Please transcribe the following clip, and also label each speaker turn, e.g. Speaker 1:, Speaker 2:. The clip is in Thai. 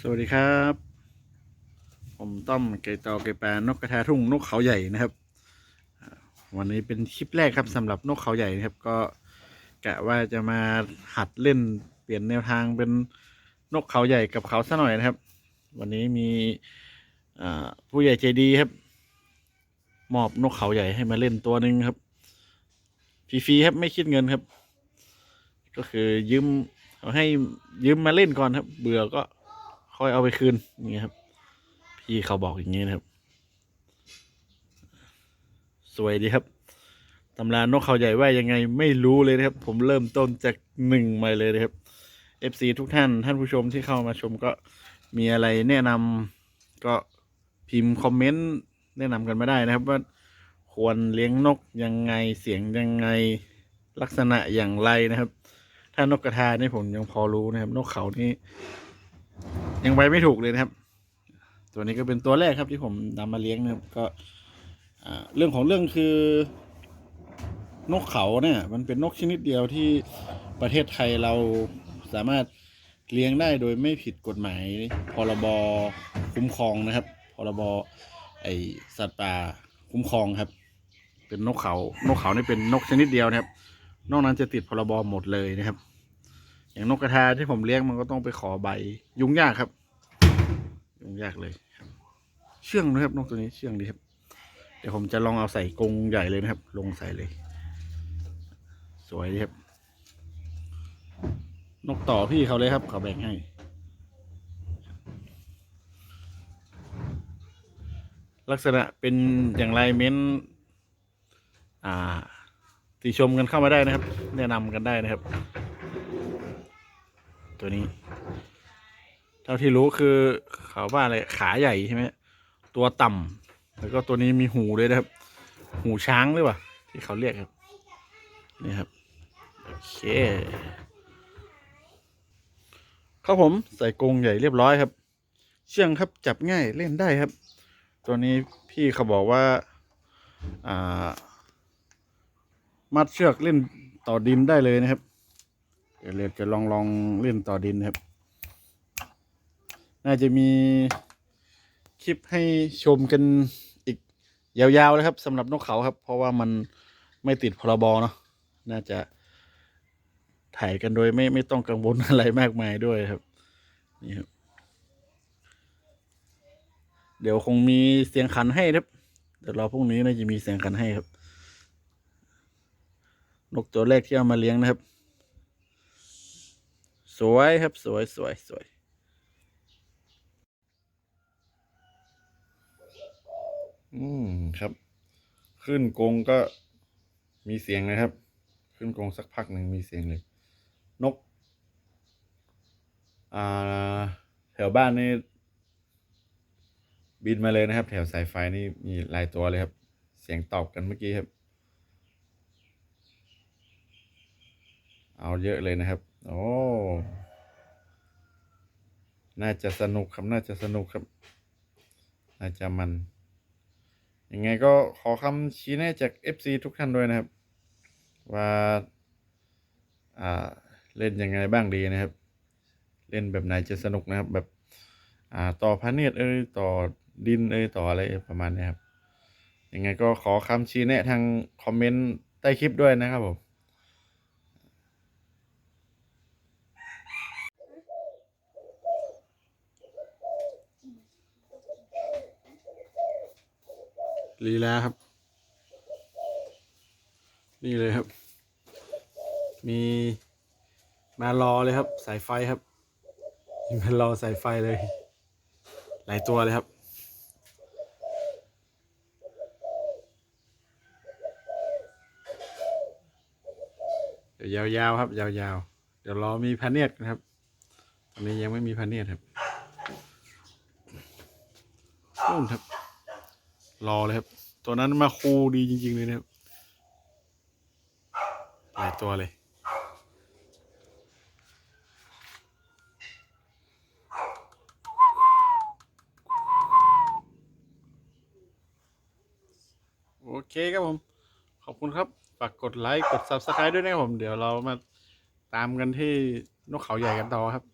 Speaker 1: สวัสดีครับ ผมต้อมไก่ตอไก่แปลนกกระทาทุ่งนกเขาใหญ่นะครับ วันนี้เป็นคลิปแรกครับสำหรับนกเขาใหญ่นะครับ ก็กะว่าจะมาหัดเล่นเปลี่ยนแนวทางเป็นนกเขาใหญ่กับเขาซะหน่อยนะครับ วันนี้มีผู้ใหญ่ใจดีครับ มอบนกเขาใหญ่ให้มาเล่นตัวหนึ่งครับฟรีๆครับไม่คิดเงินครับ ก็คือยืมเอาให้ยืมมาเล่นก่อนครับ เบื่อก็ ค่อยเอาไปคืนอย่างเงี้ยครับ พี่เขาบอกอย่างเงี้ยนะครับ สวยดีครับตำรานกเขาใหญ่ว่ายังไงไม่รู้เลยนะครับ ผมเริ่มต้นจากหนึ่งมาเลยนะครับ FC ทุกท่านท่านผู้ชมที่เข้ามาชมก็มีอะไรแนะนำก็พิมพ์คอมเมนต์แนะนำกันมาได้นะครับว่าควรเลี้ยงนกยังไงเสียงยังไงลักษณะอย่างไรนะครับ ถ้านกกระทานี่ผมยังพอรู้นะครับ นกเขานี่ ยังไปไม่ถูกเลยนะครับ ตัวนี้ก็เป็นตัวแรกครับที่ผมนำมาเลี้ยงนะครับ ก็เรื่องของเรื่องคือนกเขาเนี่ย มันเป็นนกชนิดเดียวที่ประเทศไทยเราสามารถเลี้ยงได้โดยไม่ผิดกฎหมายพรบคุ้มครองนะครับ พรบไอสัตว์ป่าคุ้มครองครับ เป็นนกเขา นกเขานี่เป็นนกชนิดเดียวนะครับ นอกนั้นจะติดพรบหมดเลยนะครับ อย่างนกกระทาที่ผมเลี้ยงมันก็ต้องไปขอใบ ยุ่งยากครับ ยุ่งยากเลยครับเชื่องนะครับนกตัวนี้เชื่องดีครับ เดี๋ยวผมจะลองเอาใส่กรงใหญ่เลยนะครับ ลงใส่เลย สวยดีครับ นกต่อพี่เขาเลยครับเขาแบ่งให้ลักษณะเป็นอย่างไรเม้น อ่าติชมกันเข้ามาได้นะครับ แนะนำกันได้นะครับ ตัวนี้ เท่าที่รู้คือเขาว่าอะไรขาใหญ่ใช่ไหมตัวต่ำแล้วก็ตัวนี้มีหูด้วยนะครับ หูช้างหรือเปล่าที่เขาเรียกครับ นี่ครับ โอเคครับผมใส่กรงใหญ่เรียบร้อยครับ เชื่องครับจับง่ายเล่นได้ครับ ตัวนี้พี่เขาบอกว่าอ่ามัดเชือกเล่นต่อดินได้เลยนะครับ ดี๋ยวเราจะลองลองเล่นต่อดินครับ น่าจะมีคลิปให้ชมกันอีกยาวๆเลยครับสำหรับนกเขาครับ เพราะว่ามันไม่ติดพรบเนาะน่าจะถ่ายกันโดยไม่ไม่ต้องกังวลอะไรมากมายด้วยครับนี่ครับ เดี๋ยวคงมีเสียงขันให้ครับเดี๋ยวรอพรุ่งนี้น่าจะมีเสียงขันให้ครับ นกตัวแรกที่เอามาเลี้ยงนะครับ สวยครับสวยสวยสวยอืมครับ ขึ้นกรงก็มีเสียงนะครับ ขึ้นกรงสักพักหนึ่งมีเสียงเลย นก อ่า แถวบ้านนี่บินมาเลยนะครับ แถวสายไฟนี่มีหลายตัวเลยครับ เสียงตอบกันเมื่อกี้ครับ เอาเยอะเลยนะครับ โอ้ น่าจะสนุกครับ น่าจะสนุกครับ น่าจะมัน ยังไงก็ขอคำชี้แนะจาก FC ทุกท่านด้วยนะครับ ว่าอ่าเล่นยังไงบ้างดีนะครับ เล่นแบบไหนจะสนุกนะครับ แบบ อ่าต่อพระเนตรเอ้ยต่อดินเอ้ยต่ออะไรประมาณนี้ครับยังไงก็ขอคำชี้แนะทางคอมเมนต์ใต้คลิปด้วยนะครับผม ลีลาครับ นี่เลยครับ มีมารอเลยครับ สายไฟครับมารอสายไฟเลย หลายตัวเลยครับเดี๋ยวยาวๆครับ ยาวๆ เดี๋ยวรอมีพาเนียดนะครับ ตอนนี้ยังไม่มีพาเนียดครับนู่นครับ รอเลยครับ ตัวนั้นมาคูดีจริง ๆ เลยนะครับหลายตัวเลยโอเคครับผม ขอบคุณครับ ฝากกดไลค์ กด subscribe ด้วยนะครับผม เดี๋ยวเรามาตามกันที่นกเขาใหญ่กันต่อครับ